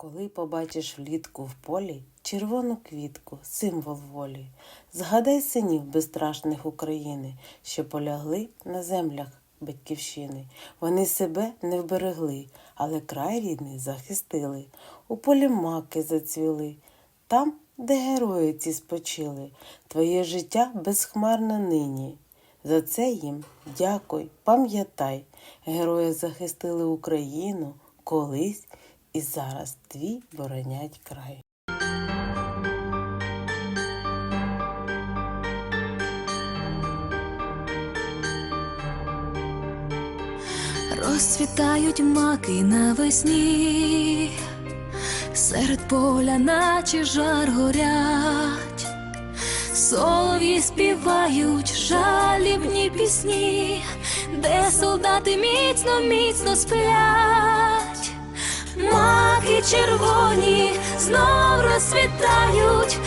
Коли побачиш влітку в полі червону квітку, символ волі, згадай синів безстрашних України, що полягли на землях батьківщини. Вони себе не вберегли, але край рідний захистили. У полі маки зацвіли, там, де герої ці спочили, твоє життя безхмарно нині. За це їм дякуй, пам'ятай, герої захистили Україну колись і зараз твій боронять край. Розцвітають маки навесні, серед поля, наче жар горять, солов'ї співають жалібні пісні, де солдати міцно, міцно сплять, червоні знов розцвітають,